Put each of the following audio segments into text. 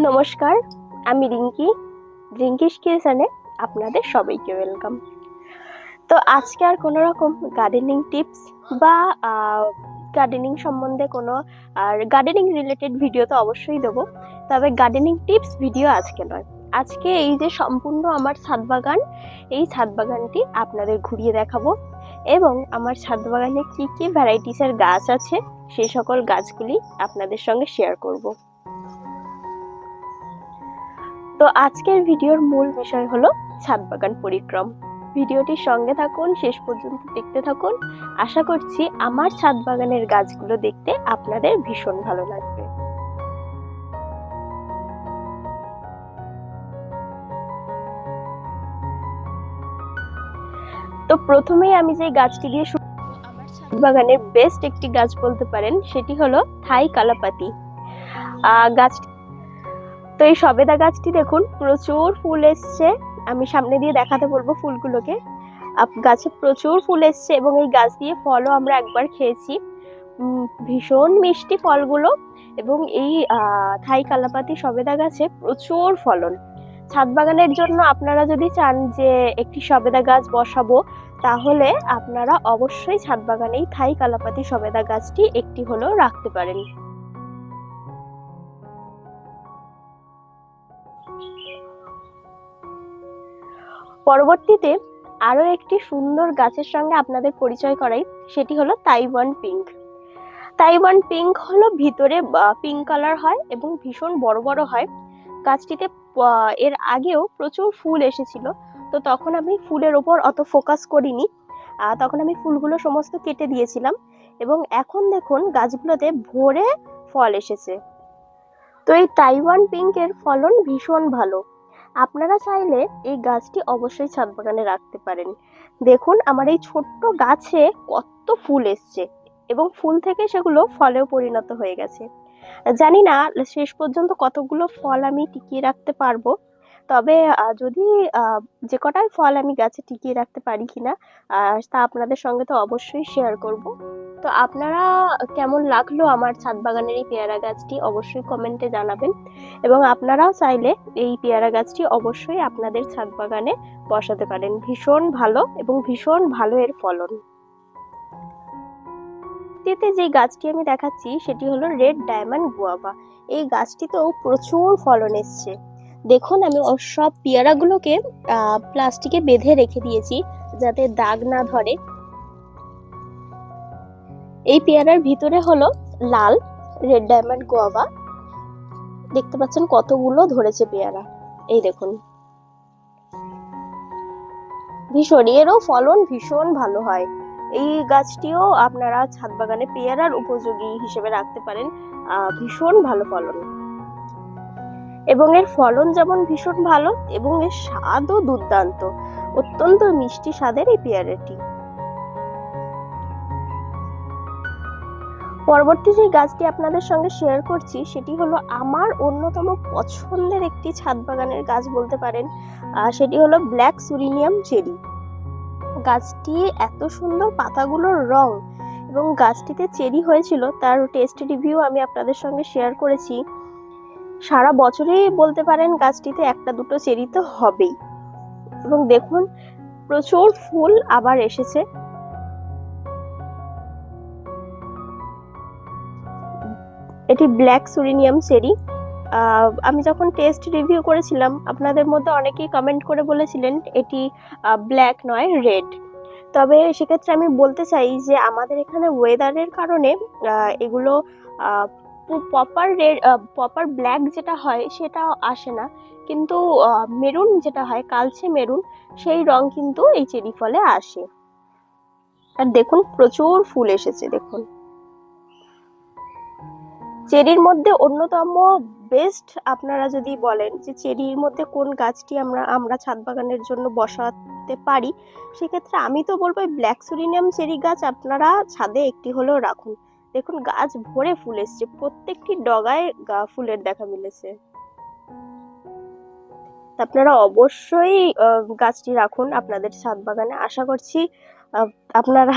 নমস্কার, আমি রিঙ্কি। রিঙ্কিস কিচেনে আপনাদের সবাইকে ওয়েলকাম। তো আজকে আর কোনো রকম গার্ডেনিং টিপস বা গার্ডেনিং সম্বন্ধে কোনো, আর গার্ডেনিং রিলেটেড ভিডিও তো অবশ্যই দেবো। তবে গার্ডেনিং টিপস ভিডিও আজকে নয়। আজকে এই যে সম্পূর্ণ আমার ছাদ বাগান এই ছাদ বাগানটি আপনাদের ঘুরিয়ে দেখাবো। এবং আমার ছাদ বাগানে কী কী ভ্যারাইটিসের গাছ আছে সেই সকল গাছগুলি আপনাদের সঙ্গে শেয়ার করব। তো আজকের ভিডিওর মূল বিষয় হলো ছাদ বাগান পরিক্রম। ভিডিওটির সঙ্গে থাকুন, শেষ পর্যন্ত দেখতে থাকুন। আশা করছি আমার ছাদ বাগানের গাছগুলো দেখতে আপনাদের ভীষণ ভালো লাগবে। তো প্রথমেই আমি যে গাছটি দিয়ে ছাদ বাগানের বেস্ট একটি গাছ বলতে পারেন, সেটি হলো থাই কালাপাতি। গাছটি তো এই সবেদা গাছটি দেখুন, প্রচুর ফুল এসছে। আমি সামনে দিয়ে দেখাতে বলব ফুলগুলোকে। গাছে প্রচুর ফুল এসছে এবং এই গাছ দিয়ে ফলও আমরা একবার খেয়েছি। ভীষণ মিষ্টি ফলগুলো এবং এই থাই কালাপাতি সবেদা গাছে প্রচুর ফলন। ছাদ বাগানের জন্য আপনারা যদি চান যে একটি সবেদা গাছ বসাবো, তাহলে আপনারা অবশ্যই ছাদ বাগানেই থাই কালাপাতি সবেদা গাছটি একটি হলেও রাখতে পারেন। পরবর্তীতে আরও একটি সুন্দর গাছের সঙ্গে আপনাদের পরিচয় করাই, সেটি হলো তাইওয়ান পিঙ্ক। তাইওয়ান পিঙ্ক হলো ভিতরে পিঙ্ক কালার হয় এবং ভীষণ বড় বড় হয়। গাছটিতে এর আগেও প্রচুর ফুল এসেছিল। তো তখন আমি ফুলের ওপর অত ফোকাস করিনি। তখন আমি ফুলগুলো সমস্ত কেটে দিয়েছিলাম এবং এখন দেখুন গাছগুলোতে ভরে ফল এসেছে। তো এই তাইওয়ান পিঙ্কের ফলন ভীষণ ভালো। আপনারা চাইলে এই গাছটি অবশ্যই ছাদ বাগানে রাখতে পারেন। দেখুন, আমার এই ছোট্ট গাছে কত ফুল এসছে এবং ফুল থেকে সেগুলো ফলেও পরিণত হয়ে গেছে। জানি না শেষ পর্যন্ত কতগুলো ফল আমি টিকিয়ে রাখতে পারব। তবে যদি যে কটাই ফল আমি গাছে টিকিয়ে রাখতে পারি কিনা তা আপনাদের সঙ্গে তো অবশ্যই শেয়ার করব। তো আপনারা কেমন লাগল আমার ছাদ বাগানের এই পেয়ারা গাছটি অবশ্যই কমেন্টে জানাবেন। এবং আপনারাও চাইলে এই পেয়ারা গাছটি অবশ্যই আপনাদের ছাদ বাগানে বসাতে পারেন। ভীষণ ভালো এবং ভীষণ ভালো এর ফলন। দ্বিতীয়তে যে গাছটি আমি দেখাচ্ছি, সেটি হলো রেড ডায়মন্ড গুয়াভা এই গাছটিতেও প্রচুর ফলন এসছে। দেখুন, আমি সব পেয়ারাগুলোকে প্লাস্টিকে বেঁধে রেখে দিয়েছি, যাতে দাগ না ধরে। এই পেয়ারার ভিতরে হলো লাল রেড ডায়মন্ড গোয়াবা দেখতে পাচ্ছেন কতগুলো ধরেছে পেয়ারা। এই দেখুন। ভীষণ, এরও ফলন ভীষণ ভালো হয়। এই গাছটিও আপনারা ছাদ বাগানে পেয়ারার উপযোগী হিসেবে রাখতে পারেন। ভীষণ ভালো ফলন। এবং এর ফলন যেমন ভীষণ ভালো এবং এর স্বাদও দুর্দান্ত। অত্যন্ত মিষ্টি স্বাদের এই পেয়ারাটি। পরবর্তী যে গাছটি আপনাদের সঙ্গে শেয়ার করছি, সেটি হলো আমার অন্যতম পছন্দের একটি ছাদ বাগানের গাছ বলতে পারেন। সেটি হলো ব্ল্যাক সুরিনিয়াম চেরি। গাছটি এত সুন্দর পাতাগুলোর রং এবং গাছটিতে চেরি হয়েছিল, তার টেস্ট রিভিউ আমি আপনাদের সঙ্গে শেয়ার করেছি। সারা বছরেই বলতে পারেন গাছটিতে একটা দুটো চেরি তো হবেই। এবং দেখুন, প্রচুর ফুল আবার এসেছে। এটি ব্ল্যাক সুরিনিয়াম চেরি। আমি যখন টেস্ট রিভিউ করেছিলাম, আপনাদের মধ্যে অনেকেই কমেন্ট করে বলেছিলেন এটি ব্ল্যাক নয়, রেড। তবে সেক্ষেত্রে আমি বলতে চাই যে আমাদের এখানে ওয়েদারের কারণে এগুলো প্রপার রেড প্রপার ব্ল্যাক যেটা হয় সেটা আসে না। কিন্তু মেরুন যেটা হয়, কালচে মেরুন সেই রং কিন্তু এই চেরি ফলে আসে। আর দেখুন, প্রচুর ফুল এসেছে, দেখুন। চেরির মধ্যে অন্যতম বেস্ট আপনারা যদি বলেন যে চেরির মধ্যে কোন গাছটি আমরা আমরা ছাদ বাগানের জন্য বসাতে পারি, সেক্ষেত্রে আমি তো বলব ব্ল্যাক সুরিনিয়াম চেরি গাছ আপনারা ছাদে একটি হলেও রাখুন। দেখুন, গাছ ভরে ফুল এসছে। প্রত্যেকটি ডগায় ফুলের দেখা মিলেছে। আপনারা অবশ্যই গাছটি রাখুন আপনাদের ছাদ বাগানে। আশা করছি আপনারা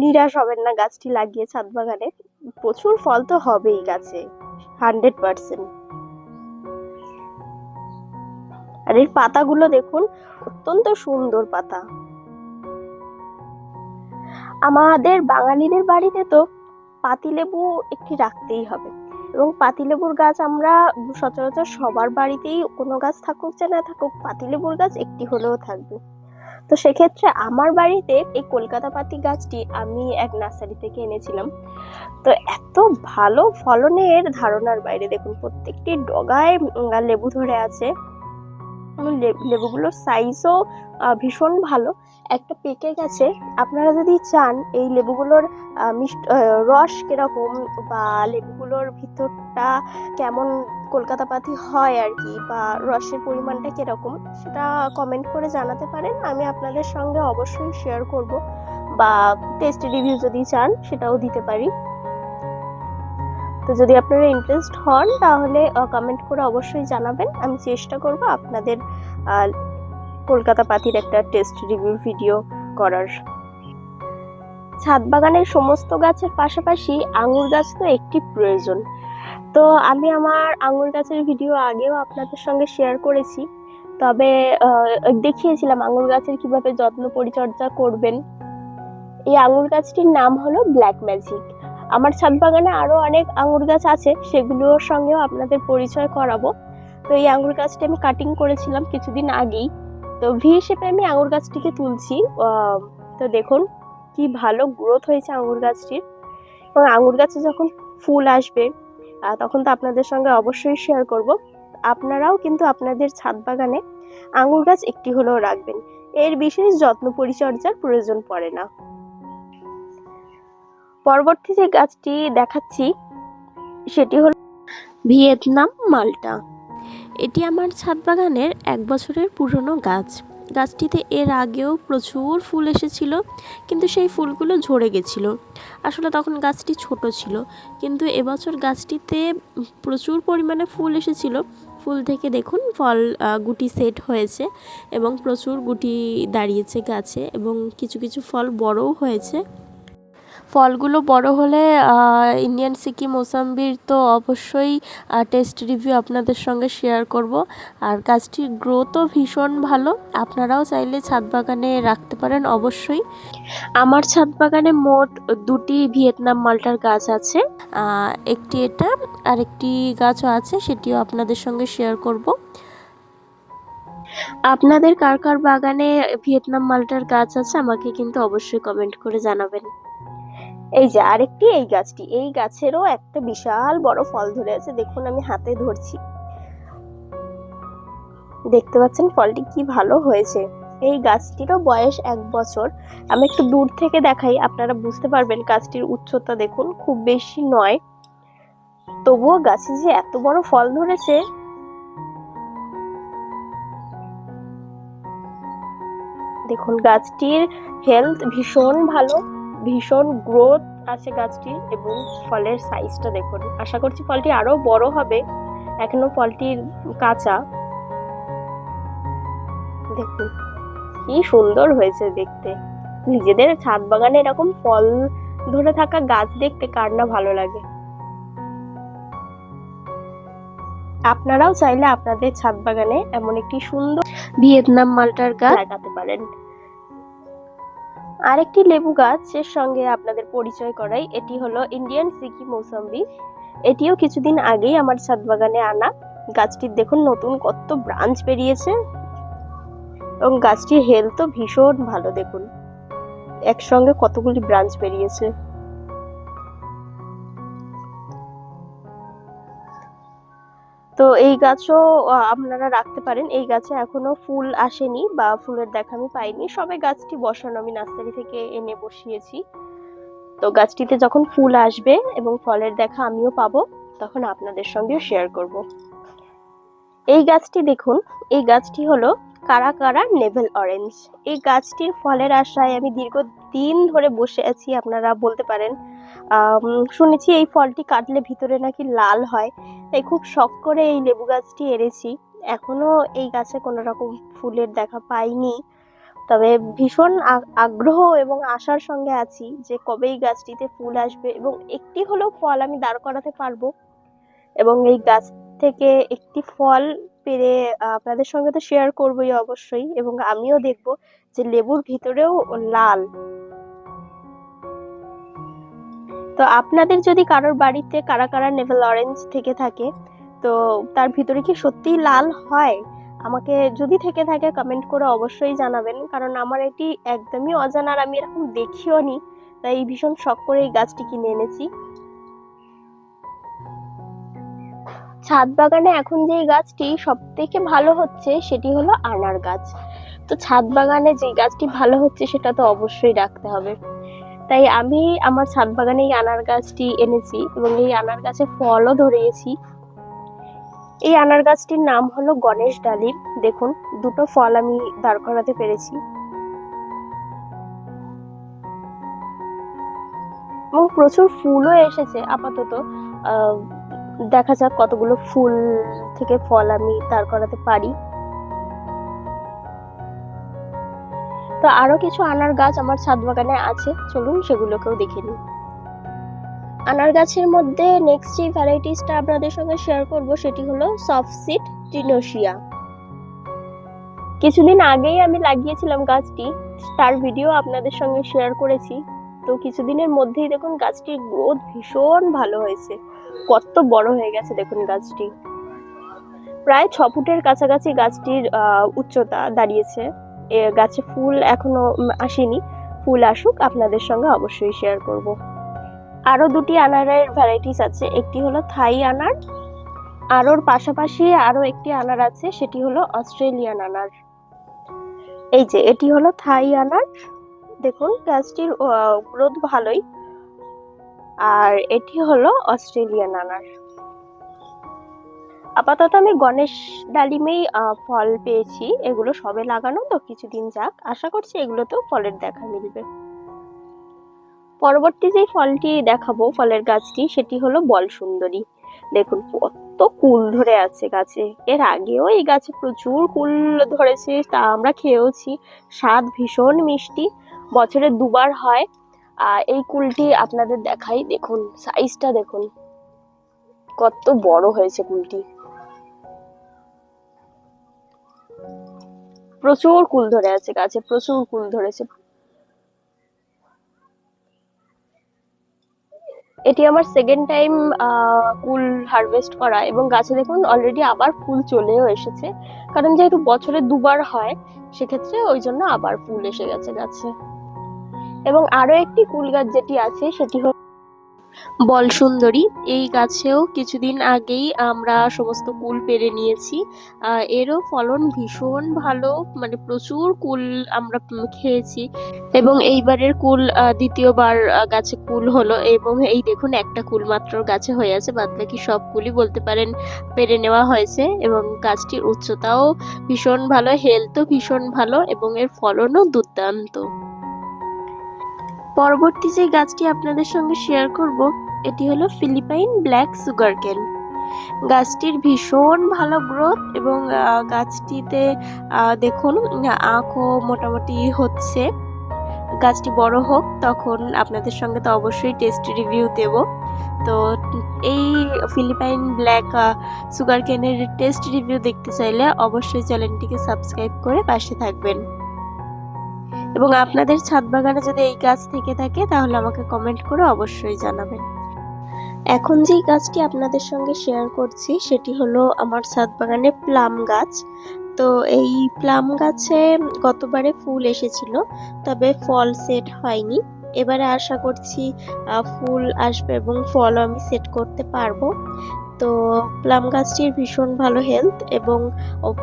নিরাশ হবেন না, গাছটি লাগিয়ে ছাদ বাগানে। প্রচুর ফল তো হবেই গাছে হান্ড্রেড পার্সেন্ট আর এর পাতাগুলো দেখুন, অত্যন্ত সুন্দর পাতা। আমাদের বাঙালিদের বাড়িতে তো পাতিলেবু একটি রাখতেই হবে। এবং পাতিলেবুর গাছ আমরা সচরাচর সবার বাড়িতেই কোনো গাছ থাকুক যে না থাকুক, পাতিলেবুর গাছ একটি হলেও থাকবে। তো সেক্ষেত্রে আমার বাড়িতে এই কলকাতা পাতি গাছটি আমি এক নার্সারি থেকে এনেছিলাম। তো এত ভালো ফলনের ধারণার বাইরে দেখুন, প্রত্যেকটি ডগায় লেবু ধরে আছে। এবং লেবুগুলোর সাইজও ভীষণ ভালো। একটা পেকে গেছে আপনারা যদি চান এই লেবুগুলোর মিষ্ট রস কীরকম বা লেবুগুলোর ভিতরটা কেমন কলকাতা পাতি হয় আর কি বা রসের পরিমাণটা কীরকম, সেটা কমেন্ট করে জানাতে পারেন। আমি আপনাদের সঙ্গে অবশ্যই শেয়ার করব বা টেস্ট রিভিউ যদি চান সেটাও দিতে পারি। তো যদি আপনারা ইন্টারেস্ট হন, তাহলে কমেন্ট করে অবশ্যই জানাবেন। আমি চেষ্টা করব আপনাদের কলকাতা পাতির একটা টেস্ট রিভিউ ভিডিও করার। ছাদ বাগানের সমস্ত গাছের পাশাপাশি আঙুর গাছ তো একটি প্রয়োজন। তো আমি আমার আঙুর গাছের ভিডিও আগেও আপনাদের সঙ্গে শেয়ার করেছি। তবে দেখিয়েছিলাম আঙুর গাছের কীভাবে যত্ন পরিচর্যা করবেন। এই আঙুর গাছটির নাম হলো ব্ল্যাক ম্যাজিক আমার ছাদ বাগানে আরও অনেক আঙুর গাছ আছে, সেগুলোর সঙ্গেও আপনাদের পরিচয় করাবো। তো এই আঙুর গাছটি আমি কাটিং করেছিলাম কিছুদিন আগেই। তো ভি হিসেবে আমি আঙুর গাছটিকে তুলছি তো দেখুন কি ভালো গ্রোথ হয়েছে আঙুর গাছটির। এবং আঙুর গাছে যখন ফুল আসবে তখন তো আপনাদের সঙ্গে অবশ্যই শেয়ার করব। আপনারাও কিন্তু আপনাদের ছাদ বাগানে আঙুর গাছ একটি হলেও রাখবেন। এর বিশেষ যত্ন পরিচর্যার প্রয়োজন পড়ে না। পরবর্তী যে গাছটি দেখাচ্ছি, সেটি হল ভিয়েতনাম মালটা। এটি আমার ছাদ বাগানের এক বছরের পুরনো গাছ। গাছটিতে এর আগেও প্রচুর ফুল এসেছিল, কিন্তু সেই ফুলগুলো ঝরে গেছিল। আসলে তখন গাছটি ছোট ছিল, কিন্তু এবছর গাছটিতে প্রচুর পরিমাণে ফুল এসেছিল। ফুল থেকে দেখুন, ফল গুটি সেট হয়েছে এবং প্রচুর গুটি দাঁড়িয়েছে গাছে এবং কিছু কিছু ফল বড়ও হয়েছে। ফলগুলো বড় হলে ইন্ডিয়ান সিকি মোসাম্বির তো অবশ্যই টেস্ট রিভিউ আপনাদের সঙ্গে শেয়ার করব। আর গাছটির গ্রোথও ভীষণ ভালো। আপনারাও চাইলে ছাদ বাগানে রাখতে পারেন অবশ্যই। আমার ছাদ বাগানে মোট দুটি ভিয়েতনাম মালটার গাছ আছে। একটি এটা আর একটি গাছও আছে, সেটিও আপনাদের সঙ্গে শেয়ার করব। আপনাদের কার কার বাগানে ভিয়েতনাম মালটার গাছ আছে, আমাকে কিন্তু অবশ্যই কমেন্ট করে জানাবেন। এই যে আরেকটি এই গাছটি, এই গাছেরও একটা বিশাল বড় ফল ধরে আছে। দেখুন, আমি হাতে ধরছি। দেখতে পাচ্ছেন ফলটি কি ভালো হয়েছে। এই গাছটিরও বয়স এক বছর। আমি একটু দূর থেকে দেখাই, আপনারা বুঝতে পারবেন গাছটির উচ্চতা দেখুন, খুব বেশি নয়। তবুও গাছে যে এত বড় ফল ধরেছে। দেখুন, গাছটির হেলথ ভীষণ ভালো। ভীষণ গ্রোথ আছে গাছটির এবং ফলের সাইজটা দেখুন। আশা করছি ফলটি আরও বড় হবে। এখনও ফলটির কাঁচা। দেখুন কি সুন্দর হয়েছে দেখতে। নিজেদের ছাদ বাগানে এরকম ফল ধরে থাকা গাছ দেখতে কার না ভালো লাগে। আপনারাও চাইলে আপনাদের ছাদ বাগানে এমন একটি সুন্দর ভিয়েতনাম মালটার গাছ লাগাতে পারেন। আরেকটি লেবু গাছের সঙ্গে আপনাদের পরিচয় করাই, এটি হলো ইন্ডিয়ান সিকি মৌসম্বি এটিও কিছুদিন আগেই আমার ছাদ বাগানে আনা। গাছটির দেখুন নতুন কত ব্রাঞ্চ বেরিয়েছে। এবং গাছটির হেলথও ভীষণ ভালো দেখুন। একসঙ্গে কতগুলি ব্রাঞ্চ বেরিয়েছে। তো এই গাছও আপনারা রাখতে পারেন। এই গাছে এখনও ফুল আসেনি বা ফুলের দেখা আমি পাইনি। সবে গাছটি বসানো, আমি নার্সারি থেকে এনে বসিয়েছি। তো গাছটিতে যখন ফুল আসবে এবং ফলের দেখা আমিও পাবো, তখন আপনাদের সঙ্গেও শেয়ার করব। এই গাছটি দেখুন, এই গাছটি হলো কারা কারা নেভেল অরেঞ্জ। এই গাছটির ফলের আশায় আমি দীর্ঘদিন ধরে বসে আছি, আপনারা বলতে পারেন। শুনেছি এই ফলটি কাটলে ভিতরে নাকি লাল হয়। তাই খুব শখ করে এই লেবু গাছটি এনেছি। এখনও এই গাছে কোনো রকম ফুলের দেখা পাইনি। তবে ভীষণ আগ্রহ এবং আশার সঙ্গে আছি যে কবে এই গাছটিতে ফুল আসবে এবং একটি হলেও ফল আমি দাঁড় করাতে পারব। এবং এই গাছ থেকে একটি ফল পেরে আপনাদের সঙ্গে তো শেয়ার করবোই অবশ্যই এবং আমিও দেখব যে লেবুর ভিতরেও লাল। তো আপনাদের যদি কারোর বাড়িতে কারা কারা নেভেল অরেঞ্জ থেকে থাকে, তো তার ভিতরে কি সত্যিই লাল হয়? আমাকে যদি থেকে থাকে কমেন্ট করে অবশ্যই জানাবেন। কারণ আমার এটি একদমই অজানা আর আমি এরকম দেখিও নি। তাই ভীষণ শখ করে এই গাছটি কিনে এনেছি। ছাদ বাগানে এখন যে গাছটি সব থেকে ভালো হচ্ছে, সেটি হলো আনার গাছ। তো ছাদ বাগানে যে গাছটি ভালো হচ্ছে, সেটা তো অবশ্যই রাখতে হবে। তাই আমি আমার ছাদ বাগানে এই আনার গাছটি এনেছি এবং এই আনার গাছে ফলও ধরিয়েছি। এই আনার গাছটির নাম হলো গণেশ ডালিম। দেখুন, দুটো ফল আমি দাঁড় করাতে পেরেছি। এবং প্রচুর ফুলও এসেছে, আপাতত। দেখা যাক কতগুলো ফুল থেকে ফল আমি দাঁড় করাতে পারি। তো আরও কিছু আনার গাছ আমার ছাদ বাগানে আছে। চলুন সেগুলোকেও দেখে নিই। আনার গাছের মধ্যে নেক্সট যে ভ্যারাইটিসটা আপনাদের সঙ্গে শেয়ার করব সেটি হলো সফট সিড টিনোসিয়া কিছুদিন আগেই আমি লাগিয়েছিলাম গাছটি, তার ভিডিও আপনাদের সঙ্গে শেয়ার করেছি। তো কিছুদিনের মধ্যেই দেখুন গাছটির গ্রোথ ভীষণ ভালো হয়েছে। কত বড় হয়ে গেছে দেখুন গাছটি। প্রায় ছ ফুটের কাছাকাছি গাছটির উচ্চতা দাঁড়িয়েছে। গাছে ফুল এখনও উম, আসেনি। ফুল আসুক আপনাদের সঙ্গে অবশ্যই শেয়ার করব। আরও দুটি আনারের ভ্যারাইটিস আছে। একটি হলো থাই আনার আরোর পাশাপাশি আরও একটি আনার আছে সেটি হলো অস্ট্রেলিয়ান আনার। এই যে এটি হলো থাই আনার। দেখুন গাছটির গ্রোথ ভালোই। আর এটি হলো অস্ট্রেলিয়ান আনার। আপাতত আমি গণেশ ডালিমেই ফল পেয়েছি। এগুলো সবে লাগানো, তো কিছুদিন যাক। আশা করছি এগুলোতেও ফলের দেখা মিলবে। পরবর্তী যে ফলটি দেখাবো, ফলের গাছটি, সেটি হলো বল সুন্দরী দেখুন, কত কুল ধরে আছে গাছে। এর আগেও এই গাছে প্রচুর কুল ধরেছে, তা আমরা খেয়েওছি। স্বাদ ভীষণ মিষ্টি। বছরে দুবার হয়। এই কুলটি আপনাদের দেখাই। দেখুন সাইজটা দেখুন। কত বড় হয়েছে কুলটি। প্রচুর কুল ধরে আছে গাছে, প্রচুর কুল ধরেছে। এটি আমার সেকেন্ড টাইম কুল হারভেস্ট করা এবং গাছে দেখুন অলরেডি আবার ফুল চলেও এসেছে। কারণ যেহেতু বছরে দুবার হয়, সেক্ষেত্রে ওই জন্য আবার ফুল এসে গেছে গাছে। এবং আরও একটি কুল গাছ যেটি আছে, সেটি হল বল সুন্দরী, এই গাছেও কিছুদিন আগেই আমরা সমস্ত কুল পেরে নিয়েছি। এরও ফলন ভীষণ ভালো মানে প্রচুর কুল আমরা খেয়েছি। এবং এইবারের কুল দ্বিতীয়বার গাছে কুল হলো এবং এই দেখুন একটা কুল মাত্র গাছে হয়ে আছে বাদ বাকি সব কুলই বলতে পারেন পেরে নেওয়া হয়েছে এবং গাছটির উচ্চতাও ভীষণ ভালো হেলথও ভীষণ ভালো এবং এর ফলনও দুর্দান্ত। পরবর্তী যে গাছটি আপনাদের সঙ্গে শেয়ার করব, এটি হলো ফিলিপাইন ব্ল্যাক সুগার কেন গাছটির ভীষণ ভালো গ্রোথ এবং গাছটিতে দেখুন আঁখও মোটামুটি হচ্ছে। গাছটি বড় হোক, তখন আপনাদের সঙ্গে তো অবশ্যই টেস্ট রিভিউ দেব। তো, এই ফিলিপাইন ব্ল্যাক সুগার কেনের টেস্ট রিভিউ দেখতে চাইলে অবশ্যই চ্যানেলটিকে সাবস্ক্রাইব করে পাশে থাকবেন। এবং আপনাদের ছাদ বাগানে যদি এই গাছ থেকে থাকে, তাহলে আমাকে কমেন্ট করে অবশ্যই জানাবেন। এখন যেই গাছটি আপনাদের সঙ্গে শেয়ার করছি, সেটি হলো আমার ছাদ বাগানে প্লাম গাছ। তো এই প্লাম গাছে গতবারে ফুল এসেছিল, তবে ফল সেট হয়নি। এবারে আশা করছি ফুল আসবে এবং ফলও আমি সেট করতে পারব। তো প্লাম গাছটির ভীষণ ভালো হেলথ এবং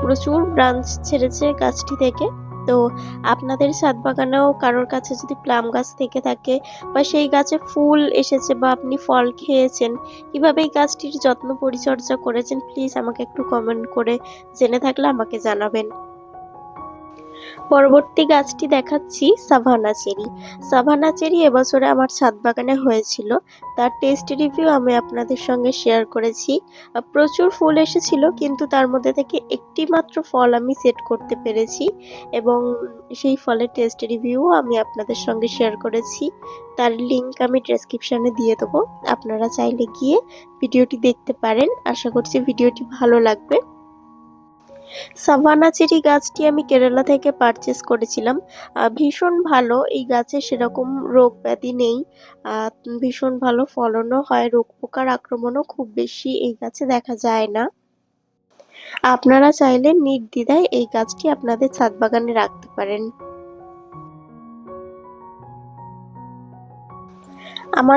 প্রচুর ব্রাঞ্চ ছেড়েছে গাছটি থেকে। তো আপনাদের ছাদ বাগানেও কারোর কাছে যদি প্লাম গাছ থেকে থাকে বা সেই গাছে ফুল এসেছে বা আপনি ফল খেয়েছেন, কীভাবে এই গাছটির যত্ন পরিচর্যা করেছেন প্লিজ আমাকে একটু কমেন্ট করে জেনে থাকলে আমাকে জানাবেন। পরবর্তী গাছটি দেখাচ্ছি সাভানা চেরি। সাভানা চেরি এবছরে আমার ছাদ বাগানে হয়েছিল। তার টেস্ট রিভিউ আমি আপনাদের সঙ্গে শেয়ার করেছি। প্রচুর ফুল এসেছিল, কিন্তু তার মধ্যে থেকে একটি মাত্র ফল আমি সেট করতে পেরেছি এবং সেই ফলের টেস্ট রিভিউ আমি আপনাদের সঙ্গে শেয়ার করেছি। তার লিংক আমি ডেসক্রিপশনে দিয়ে দেবো। আপনারা চাইলে গিয়ে ভিডিওটি দেখতে পারেন। আশা করছি ভিডিওটি ভালো লাগবে। সাভানা চেরি গাছটি আমি কেরালা থেকে পারচেস করেছিলাম। ভীষণ ভালো, এই গাছে সেরকম রোগ ব্যাধি নেই। ভীষণ ভালো ফলনও হয়, রোগ পোকার আক্রমণও খুব বেশি এই গাছে দেখা যায় না। আপনারা চাইলে নির্দ্বিধায় এই গাছটি আপনাদের ছাদ বাগানে রাখতে পারেন। আমার